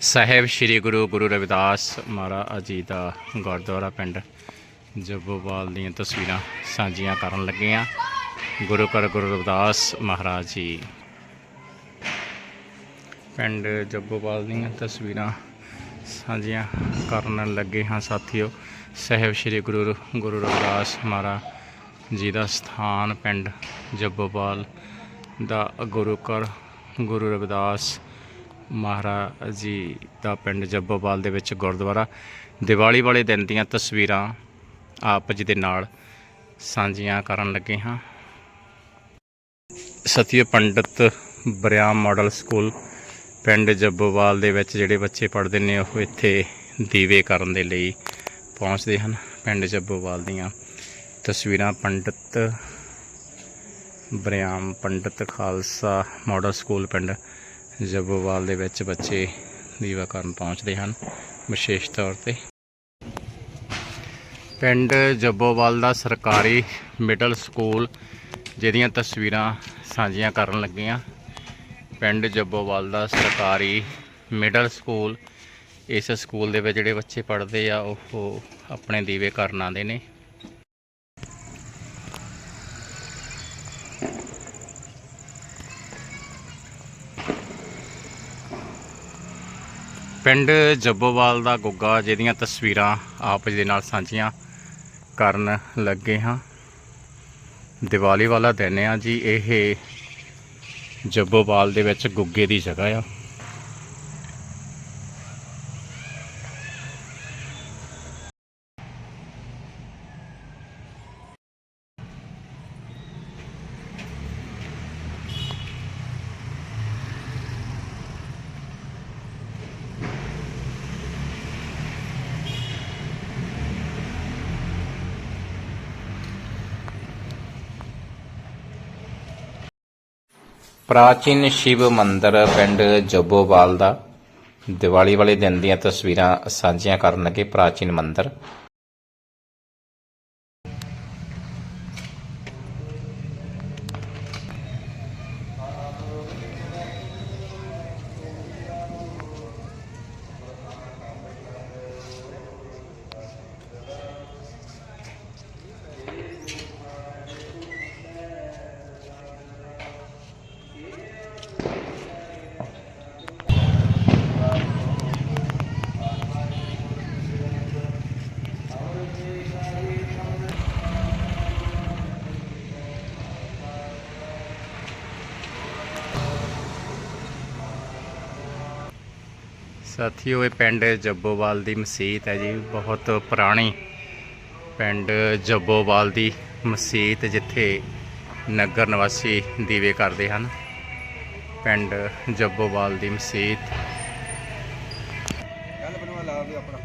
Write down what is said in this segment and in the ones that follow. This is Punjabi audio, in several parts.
ਸਾਹਿਬ ਸ੍ਰੀ ਗੁਰੂ ਗੁਰੂ ਰਵਿਦਾਸ ਮਹਾਰਾਜ ਜੀ ਦਾ ਗੁਰਦੁਆਰਾ ਪਿੰਡ ਜੱਬੋਵਾਲ ਦੀਆਂ ਤਸਵੀਰਾਂ ਸਾਂਝੀਆਂ ਕਰਨ ਲੱਗੇ ਆ ਗੁਰੂ ਘਰ ਗੁਰੂ ਰਵਿਦਾਸ ਮਹਾਰਾਜ ਜੀ। ਪਿੰਡ ਜੱਬੋਵਾਲ ਦੀਆਂ ਤਸਵੀਰਾਂ ਸਾਂਝੀਆਂ ਕਰਨ ਲੱਗੇ ਹਾਂ ਸਾਥੀਓ। ਸਾਹਿਬ ਸ੍ਰੀ ਗੁਰੂ ਗੁਰੂ ਰਵਿਦਾਸ ਮਹਾਰਾਜ ਜੀ ਦਾ ਸਥਾਨ ਪਿੰਡ ਜੱਬੋਵਾਲ ਦਾ ਗੁਰੂ ਘਰ ਗੁਰੂ ਰਵਿਦਾਸ ਮਹਾਰਾਜ ਜੀ ਦਾ ਪਿੰਡ ਜੱਬੋਵਾਲ ਦੇ ਵਿੱਚ ਗੁਰਦੁਆਰਾ। ਦੀਵਾਲੀ ਵਾਲੇ ਦਿਨ ਦੀਆਂ ਤਸਵੀਰਾਂ ਆਪ ਜੀ ਦੇ ਨਾਲ ਸਾਂਝੀਆਂ ਕਰਨ ਲੱਗੇ ਹਾਂ। ਸਤਿਯ ਪੰਡਤ ਬਰਿਆਮ ਮਾਡਲ ਸਕੂਲ ਪਿੰਡ ਜੱਬੋਵਾਲ ਦੇ ਵਿੱਚ ਜਿਹੜੇ ਬੱਚੇ ਪੜ੍ਹਦੇ ਨੇ, ਉਹ ਇੱਥੇ ਦੀਵੇ ਕਰਨ ਦੇ ਲਈ ਪਹੁੰਚਦੇ ਹਨ। ਪਿੰਡ ਜੱਬੋਵਾਲ ਦੀਆਂ ਤਸਵੀਰਾਂ ਪੰਡਤ ਬਰਿਆਮ ਪੰਡਤ ਖਾਲਸਾ ਮਾਡਲ ਸਕੂਲ ਪਿੰਡ ਜੱਬੋਵਾਲ ਦੇ ਵਿੱਚ ਬੱਚੇ ਦੀਵਾ ਕਰਨ ਪਹੁੰਚਦੇ ਹਨ, ਵਿਸ਼ੇਸ਼ ਤੌਰ ਤੇ। ਪਿੰਡ ਜੱਬੋਵਾਲ ਦਾ ਸਰਕਾਰੀ ਮਿਡਲ ਸਕੂਲ, ਜਿਹਦੀਆਂ ਤਸਵੀਰਾਂ ਸਾਂਝੀਆਂ ਕਰਨ ਲੱਗੇ ਹਾਂ ਪਿੰਡ ਜੱਬੋਵਾਲ ਦਾ ਸਰਕਾਰੀ ਮਿਡਲ ਸਕੂਲ, ਇਸ ਸਕੂਲ ਦੇ ਵਿੱਚ ਜਿਹੜੇ ਬੱਚੇ ਪੜ੍ਹਦੇ ਆ, ਉਹ ਆਪਣੇ ਦੀਵੇ ਕਰਨ ਆਉਂਦੇ ਨੇ। ਪਿੰਡ ਜੱਬੋਵਾਲ ਦਾ ਗੁੱਗਾ, ਜਿਹਦੀਆਂ ਤਸਵੀਰਾਂ ਆਪ ਜੀ ਦੇ ਨਾਲ ਸਾਂਝੀਆਂ ਕਰਨ ਲੱਗੇ ਹਾਂ। ਦੀਵਾਲੀ ਵਾਲਾ ਦਿਨ ਆ ਜੀ, ਇਹ ਜੱਬੋਵਾਲ ਦੇ ਵਿੱਚ ਗੁੱਗੇ ਦੀ ਜਗ੍ਹਾ ਆ। ਪ੍ਰਾਚੀਨ ਸ਼ਿਵ ਮੰਦਿਰ ਪਿੰਡ ਜੱਬੋਵਾਲ ਦਾ ਦੀਵਾਲੀ ਵਾਲੇ ਦਿਨ ਦੀਆਂ ਤਸਵੀਰਾਂ ਸਾਂਝੀਆਂ ਕਰਨ ਲੱਗੇ ਪ੍ਰਾਚੀਨ ਮੰਦਿਰ। ਸਾਥੀਓ ਇਹ ਪਿੰਡ ਜੱਬੋਵਾਲ ਦੀ ਮਸਜਿਦ ਹੈ ਜੀ। ਬਹੁਤ ਪੁਰਾਣੀ ਪਿੰਡ ਜੱਬੋਵਾਲ ਦੀ ਮਸਜਿਦ ਜਿੱਥੇ ਨਗਰ ਨਿਵਾਸੀ ਦੀਵੇ ਕਰਦੇ ਹਨ। ਪਿੰਡ ਜੱਬੋਵਾਲ ਦੀ ਮਸਜਿਦ। ਗੱਲ ਬਣਵਾ ਲਾ ਵੀ ਆਪਣਾ।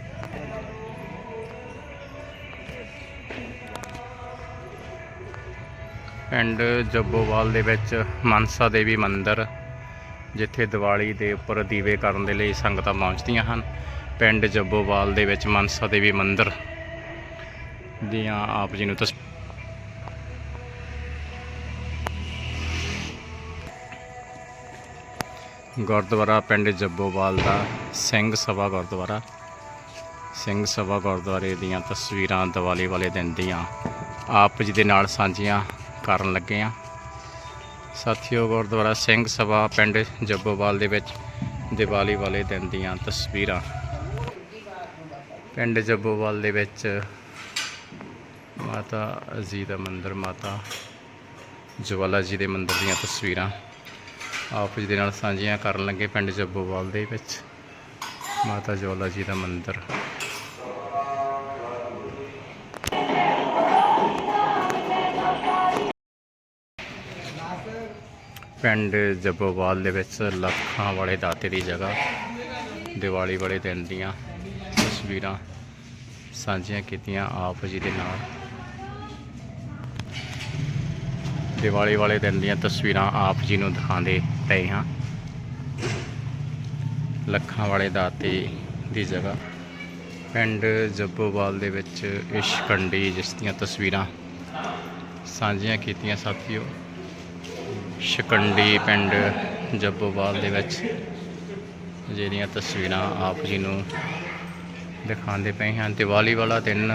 ਪਿੰਡ ਜੱਬੋਵਾਲ ਦੇ ਵਿੱਚ ਮਨਸਾ ਦੇਵੀ ਮੰਦਿਰ ਜਿੱਥੇ ਦੀਵਾਲੀ ਦੇ ਉੱਪਰ ਦੀਵੇ ਕਰਨ ਦੇ ਲਈ ਸੰਗਤਾਂ ਪਹੁੰਚਦੀਆਂ ਹਨ। ਪਿੰਡ ਜੱਬੋਵਾਲ ਦੇ ਵਿੱਚ ਮਨਸਾ ਦੇਵੀ ਮੰਦਿਰ ਦੀਆਂ ਆਪ ਜੀ ਨੂੰ ਤਸ ਗੁਰਦੁਆਰਾ ਪਿੰਡ ਜੱਬੋਵਾਲ ਦਾ ਸਿੰਘ ਸਭਾ ਗੁਰਦੁਆਰਾ। ਸਿੰਘ ਸਭਾ ਗੁਰਦੁਆਰੇ ਦੀਆਂ ਤਸਵੀਰਾਂ ਦੀਵਾਲੀ ਵਾਲੇ ਦਿਨ ਦੀਆਂ ਆਪ ਜੀ ਦੇ ਨਾਲ ਸਾਂਝੀਆਂ ਕਰਨ ਲੱਗੇ ਆ ਸਾਥੀਓ, ਗੁਰਦੁਆਰਾ ਸਿੰਘ ਸਭਾ ਪਿੰਡ ਜੱਬੋਵਾਲ ਦੇ ਵਿੱਚ ਦੀਵਾਲੀ ਵਾਲੇ ਦਿਨ ਦੀਆਂ ਤਸਵੀਰਾਂ। ਪਿੰਡ ਜੱਬੋਵਾਲ ਦੇ ਵਿੱਚ ਮਾਤਾ ਜੀ ਦਾ ਮੰਦਿਰ, ਮਾਤਾ ਜਵਾਲਾ ਜੀ ਦੇ ਮੰਦਿਰ ਦੀਆਂ ਤਸਵੀਰਾਂ। ਆਪ ਜੀ ਦੇ ਨਾਲ ਸਾਂਝੀਆਂ ਕਰਨ ਲੱਗੇ ਪਿੰਡ ਜੱਬੋਵਾਲ ਦੇ ਵਿੱਚ ਮਾਤਾ ਜਵਾਲਾ ਜੀ ਦਾ ਮੰਦਿਰ। ਪਿੰਡ ਜੱਬੋਵਾਲ ਦੇ ਵਿੱਚ ਲੱਖਾਂ ਵਾਲੇ ਦਾਤੇ ਦੀ ਜਗ੍ਹਾ ਦੀਵਾਲੀ ਵਾਲੇ ਦਿਨ ਦੀਆਂ ਤਸਵੀਰਾਂ ਸਾਂਝੀਆਂ ਕੀਤੀਆਂ ਆਪ ਜੀ ਦੇ ਨਾਲ। ਦੀਵਾਲੀ ਵਾਲੇ ਦਿਨ ਦੀਆਂ ਤਸਵੀਰਾਂ ਆਪ ਜੀ ਨੂੰ ਦਿਖਾਉਂਦੇ ਪਏ ਹਾਂ। ਲੱਖਾਂ ਵਾਲੇ ਦਾਤੇ ਦੀ ਜਗ੍ਹਾ ਪਿੰਡ ਜੱਬੋਵਾਲ ਦੇ ਵਿੱਚ ਇਸ਼ਕੰਡੀ ਜਿਸ ਦੀਆਂ ਤਸਵੀਰਾਂ ਸਾਂਝੀਆਂ ਕੀਤੀਆਂ ਸਾਥੀਓ। ਸ਼ਿਕੰਡੀ ਪਿੰਡ ਜੱਬੋਵਾਲ ਦੇ ਵਿੱਚ ਜਿਹੜੀਆਂ ਤਸਵੀਰਾਂ ਆਪ ਜੀ ਨੂੰ ਦਿਖਾਉਂਦੇ ਪਏ ਹਾਂ ਦੀਵਾਲੀ ਵਾਲਾ ਦਿਨ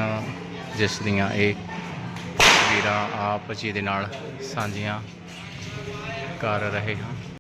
ਜਿਸ ਦੀਆਂ ਇਹ ਤਸਵੀਰਾਂ ਆਪ ਜੀ ਦੇ ਨਾਲ ਸਾਂਝੀਆਂ ਕਰ ਰਹੇ ਹਾਂ।